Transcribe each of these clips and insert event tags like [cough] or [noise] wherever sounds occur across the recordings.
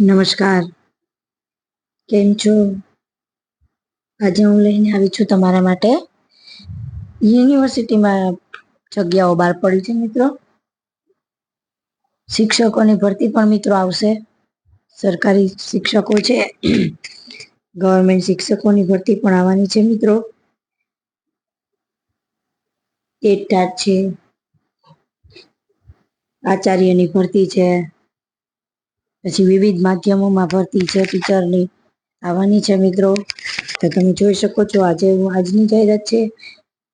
નમસ્કાર. કેમ છો? આજે હું લઈને આવી છું તમારા માટે યુનિવર્સિટીમાં જગ્યાઓ બહાર પડી છે મિત્રો. શિક્ષકોની ભરતી પણ મિત્રો આવશે. સરકારી શિક્ષકો છે. ગવર્મેન્ટ શિક્ષકોની ભરતી પણ આવવાની છે મિત્રો. ટેટ છે. આચાર્યની ભરતી છે. પછી વિવિધ માધ્યમોમાં ભરતી છે ટીચરની. આવવાની છે મિત્રો. તો તમે જોઈ શકો છો, આજે હું આજની જાહેરાત છે.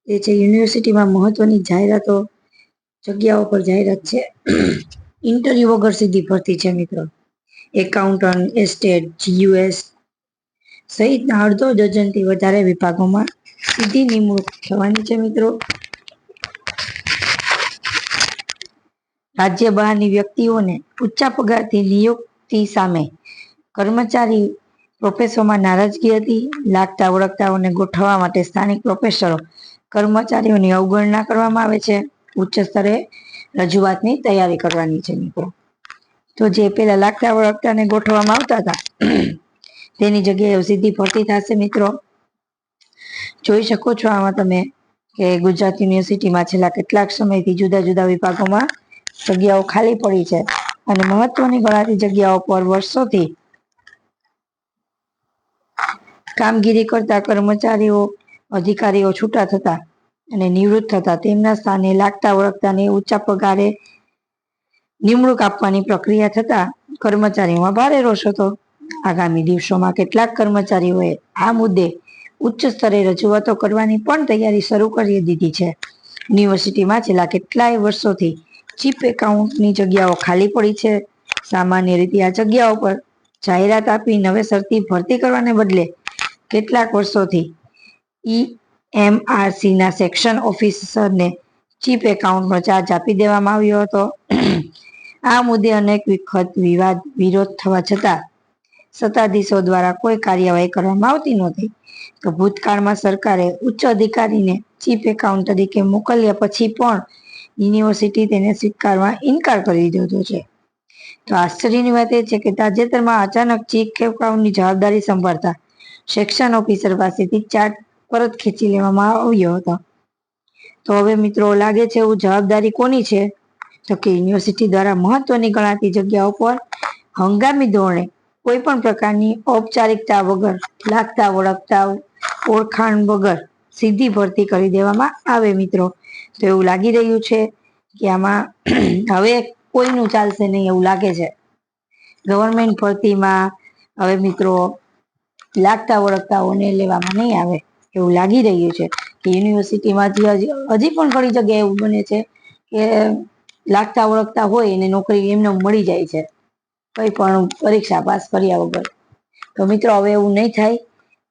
એ છે યુનિવર્સિટીમાં મહત્વની જાહેરાતો. જગ્યાઓ પર જાહેરાત છે. ઇન્ટરવ્યુ વગર સીધી ભરતી છે મિત્રો. એકાઉન્ટન્ટ એસ્ટેટ જીયુએસ સહિતના અડધો ડઝનથી વધારે વિભાગોમાં સીધી નિમણૂક થવાની છે મિત્રો. રાજ્ય બહારની વ્યક્તિઓને ઊંચા પગારથી નિયુક્તિ સામે કર્મચારી પ્રોફેસરોમાં નારાજગી હતી. લાગતા ઓળખતાઓને ગોઠવવા માટે સ્થાનિક પ્રોફેસરો કર્મચારીઓની અવગણના કરવામાં આવે છે. ઉચ્ચ સ્તરે રજૂઆતની તૈયારી કરવાની છે મિત્રો. તો જે પેલા લાગતા ઓળખતાને ગોઠવવામાં આવતા હતા, તેની જગ્યાએ સીધી ભરતી થશે મિત્રો. જોઈ શકો છો આમાં તમે કે ગુજરાત યુનિવર્સિટીમાં છેલ્લા કેટલાક સમયથી જુદા જુદા વિભાગોમાં જગ્યાઓ ખાલી પડી છે. અને મહત્વની ગણાતી જગ્યાઓ પર વર્ષોથી કામગીરી કરતા કર્મચારીઓ, અધિકારીઓ છૂટા થતા અને નિવૃત્ત થતા. તેમના સ્થાને લાગતા ઓળખતાને ઊંચા પગારે નિમણૂક આપવાની પ્રક્રિયા થતા કર્મચારીઓમાં ભારે રોષ હતો. આગામી દિવસોમાં કેટલાક કર્મચારીઓએ આ મુદ્દે ઉચ્ચ સ્તરે રજૂઆતો કરવાની પણ તૈયારી શરૂ કરી દીધી છે. યુનિવર્સિટીમાં છેલ્લા કેટલાય વર્ષોથી ચીફ એકાઉન્ટની જગ્યાઓ ખાલી પડી છે. સામાન્ય રીતે આ જગ્યાઓ પર જાહેરાત આપી નવેસરથી ભરતી કરવાને બદલે કેટલાક વર્ષોથી ઈ એમઆરસીના સેક્શન ઓફિસરને ચીફ એકાઉન્ટનો ચાર્જ આપી દેવામાં આવ્યો હતો. આ મુદ્દે અનેક વખત વિવાદ વિરોધ થવા છતાં સત્તાધીશો દ્વારા કોઈ કાર્યવાહી કરવામાં આવતી નહોતી. તો ભૂતકાળમાં સરકારે ઉચ્ચ અધિકારીને ચીફ એકાઉન્ટ તરીકે મોકલ્યા પછી પણ યુનિવર્સિટી તેને સ્વીકારવા ઇનકાર કરી દીધો છે. તો આશ્ચર્યની વાત એ છે કે તાજેતરમાં અચાનક ચીફ એકાઉન્ટની જવાબદારી સંભાળતા સેક્શન ઓફિસર પાસેથી ચાર્ટ પરત ખેંચી લેવામાં આવ્યો હતો. તો હવે મિત્રો લાગે છે એવું જવાબદારી કોની છે? તો કે યુનિવર્સિટી દ્વારા મહત્વની ગણાતી જગ્યાઓ પર હંગામી ધોરણે કોઈ પણ પ્રકારની ઔપચારિકતા વગર લાગતા ઓળખતા ઓળખાણ વગર સીધી ભરતી કરી દેવામાં આવે મિત્રો. તો એવું લાગી રહ્યું છે કે આમાં [clears throat] હવે કોઈનું ચાલશે નહીં એવું લાગે છે. ગવર્મેન્ટ ભરતીમાં હવે મિત્રો લાગતા ઓળખતાઓને લેવામાં નહીં આવે એવું લાગી રહ્યું છે કે યુનિવર્સિટીમાંથી હજી હજી પણ ઘણી જગ્યાએ એવું બને છે કે લાગતા ઓળખતા હોય એને નોકરી એમને મળી જાય છે. કઈ પણ પરીક્ષા પાસ કર્યા વગર. તો મિત્રો હવે એવું નહીં થાય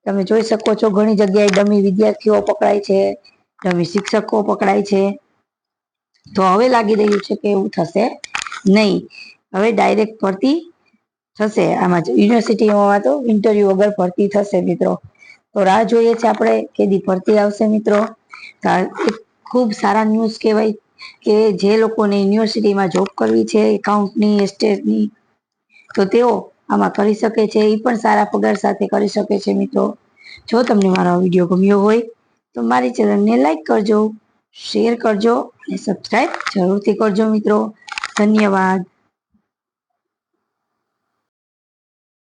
તમે જોઈ શકો છો ઘણી જગ્યાએ ડમી વિદ્યાર્થીઓ પકડાય છે, ડમી શિક્ષકો પકડાય છે. તો હવે લાગી રહ્યું છે કે એવું થશે નહીં. હવે ડાયરેક્ટ ભરતી થશે. આમાં યુનિવર્સિટીઓમાં તો ઇન્ટરવ્યુ વગર ભરતી થશે મિત્રો. તો રાહ જોઈએ છે આપણે કેદી ભરતી આવશે મિત્રો. ખૂબ સારા ન્યૂઝ કહેવાય કે જે લોકોને યુનિવર્સિટીમાં જોબ કરવી છે એકાઉન્ટની એસ્ટેટની તો તેઓ આમાં કરી શકે છે એ પણ સારા પગાર સાથે કરી શકે છે મિત્રો. જો તમને મારો વીડિયો ગમ્યો હોય, તો મારી ચેનલને લાઈક કરજો, શેર કરજો અને સબસ્ક્રાઈબ જરૂરથી કરજો મિત્રો. ધન્યવાદ.